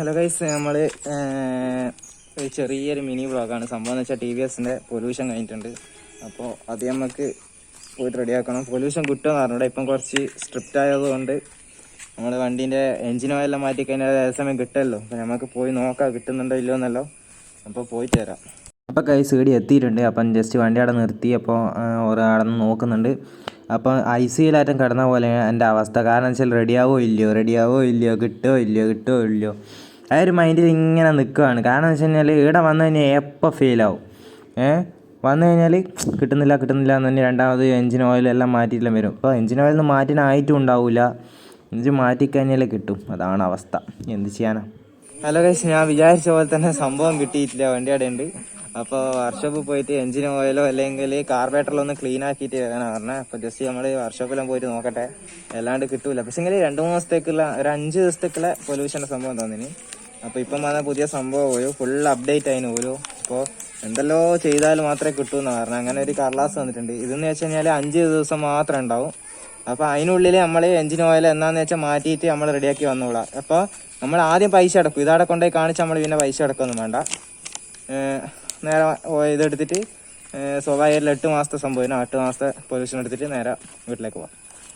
Hello guys നമ്മൾ ഒരു ചെറിയൊരു മിനി വ്ളോഗാണ് സംഭവം എന്ന് വെച്ചാൽ ടി വി എസിന്റെ പൊല്യൂഷൻ കഴിഞ്ഞിട്ടുണ്ട്. അപ്പോൾ അത് നമുക്ക് പോയിട്ട് റെഡിയാക്കണം പൊല്യൂഷൻ കിട്ടുമെന്ന് പറഞ്ഞൂടെ. ഇപ്പം കുറച്ച് സ്ട്രിക്റ്റ് ആയതുകൊണ്ട് നമ്മൾ വണ്ടീന്റെ എഞ്ചിൻ ഓയിലെല്ലാം മാറ്റി കഴിഞ്ഞാൽ സമയം കിട്ടുമല്ലോ അപ്പോൾ നമുക്ക് പോയി നോക്കാം കിട്ടുന്നുണ്ടോ ഇല്ലയോ എന്നല്ലോ. അപ്പോൾ പോയിട്ട് തരാം അപ്പോൾ കൈ സീഡി എത്തിയിട്ടുണ്ട്. അപ്പം ജസ്റ്റ് വണ്ടി അവിടെ നിർത്തി. അപ്പോൾ നിന്ന് നോക്കുന്നുണ്ട്. അപ്പോൾ ഐ സിയിലാറ്റം കിടന്ന പോലെ എന്റെ അവസ്ഥ. കാരണം വെച്ചാൽ റെഡിയാവോ ഇല്ലയോ? റെഡിയാവോ ഇല്ലയോ? കിട്ടുമോ ഇല്ലയോ? കിട്ടുമോ ഇല്ലയോ? ആ ഒരു മൈൻഡിൽ ഇങ്ങനെ നിൽക്കുകയാണ് കാരണം എന്ന് വെച്ച് കഴിഞ്ഞാൽ ഇവിടെ വന്നു കഴിഞ്ഞാൽ എപ്പോൾ ഫെയിലാവും ഏ? വന്നു കഴിഞ്ഞാൽ കിട്ടുന്നില്ല കിട്ടുന്നില്ല എന്ന് തന്നെ രണ്ടാമത് എഞ്ചിൻ ഓയിൽ എല്ലാം മാറ്റിയിട്ടെല്ലാം വരും. അപ്പോൾ എഞ്ചിൻ ഓയിൽ നിന്ന് മാറ്റിനായിട്ടും ഉണ്ടാവില്ല എഞ്ചിൻ മാറ്റിക്കഴിഞ്ഞാലേ കിട്ടും. അതാണ് അവസ്ഥ. എന്ത് ചെയ്യാനാ? ഹലോ ഗൈസ് ഞാൻ വിചാരിച്ച പോലെ തന്നെ സംഭവം കിട്ടിയിട്ടില്ല. വണ്ടി അവിടെ ഉണ്ട്. അപ്പോൾ വർക്ക്ഷോപ്പിൽ പോയിട്ട് എഞ്ചിൻ ഓയിലോ അല്ലെങ്കിൽ കാർബേറ്ററിലോ ഒന്ന് ക്ലീൻ ആക്കിയിട്ട് വരാനാണ് പറഞ്ഞത് അപ്പോൾ ജസ്റ്റ് നമ്മൾ വർക്ക്ഷോപ്പിലും പോയിട്ട് നോക്കട്ടെ. അല്ലാണ്ട് കിട്ടൂല. പക്ഷേ എങ്കിൽ രണ്ട് മൂന്ന് ദിവസത്തേക്കുള്ള ഒരു അഞ്ച് ദിവസത്തേക്കുള്ള പൊല്യൂഷന്റെ സംഭവം തോന്നിനി അപ്പോൾ ഇപ്പം വന്ന പുതിയ സംഭവം ഓരോ ഫുൾ അപ്ഡേറ്റ് ആയിന് ഓരോ അപ്പോൾ എന്തെല്ലോ ചെയ്താൽ മാത്രമേ കിട്ടൂ എന്ന് പറഞ്ഞു. അങ്ങനെ ഒരു കർലാസ് വന്നിട്ടുണ്ട്. ഇതെന്ന് വെച്ച് കഴിഞ്ഞാൽ അഞ്ച് ദിവസം മാത്രം ഉണ്ടാവും. അപ്പോൾ അതിനുള്ളിൽ നമ്മൾ എഞ്ചിൻ ഓയിൽ എന്നാന്ന് വെച്ചാൽ മാറ്റിയിട്ട് നമ്മൾ റെഡിയാക്കി വന്നോളാം. അപ്പോൾ നമ്മൾ ആദ്യം പൈസ അടക്കും. ഇതവിടെ കൊണ്ടുപോയി കാണിച്ച് നമ്മൾ പിന്നെ പൈസ അടക്കൊന്നും വേണ്ട. നേരെ ഇതെടുത്തിട്ട് സ്വാഭാവികമായിട്ടും എട്ട് മാസത്തെ സംഭവം എട്ട് മാസത്തെ പൊല്യൂഷൻ എടുത്തിട്ട് നേരെ വീട്ടിലേക്ക് പോകാം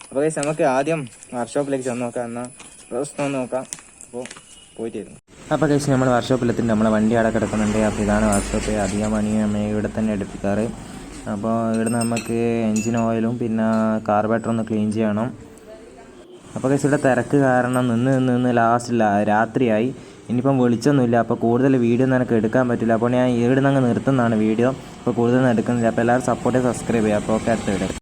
അപ്പോൾ നമുക്ക് ആദ്യം വർക്ക്ഷോപ്പിലേക്ക് ചെന്ന് നോക്കാം. എന്നാൽ പ്രശ്നം നോക്കാം. അപ്പോൾ പോയിട്ട് വരും അപ്പോൾ കേസ് നമ്മൾ വർക്ക്ഷോപ്പിലെത്തിയിട്ട് നമ്മളെ വണ്ടി അവിടെ കിടക്കുന്നുണ്ട്. അപ്പോൾ ഇതാണ് വർക്ക്ഷോപ്പ് അധികം പണി നമ്മൾ ഇവിടെ തന്നെ എടുപ്പിക്കാറ്. അപ്പോൾ ഇവിടെ നമുക്ക് എൻജിൻ ഓയിലും പിന്നെ കാർബേറ്റർ ഒന്ന് ക്ലീൻ ചെയ്യണം. അപ്പോൾ കേസ് ഇവിടെ തിരക്ക് കാരണം നിന്ന് നിന്ന് നിന്ന് ലാസ്റ്റ് രാത്രിയായി. ഇനിയിപ്പം വിളിച്ചൊന്നുമില്ല. അപ്പോൾ കൂടുതൽ വീഡിയോ ഒന്നും എനിക്ക് എടുക്കാൻ പറ്റില്ല. അപ്പോൾ ഞാൻ ഇവിടെ നിന്ന് അങ്ങ് നിർത്തുന്നതാണ് വീഡിയോ. അപ്പോൾ കൂടുതലൊന്നും എടുക്കുന്നില്ല. അപ്പോൾ എല്ലാവരും സപ്പോർട്ട് സബ്സ്ക്രൈബ് ചെയ്യുക. അപ്പോൾ ഓക്കെ അടുത്ത വീഡിയോ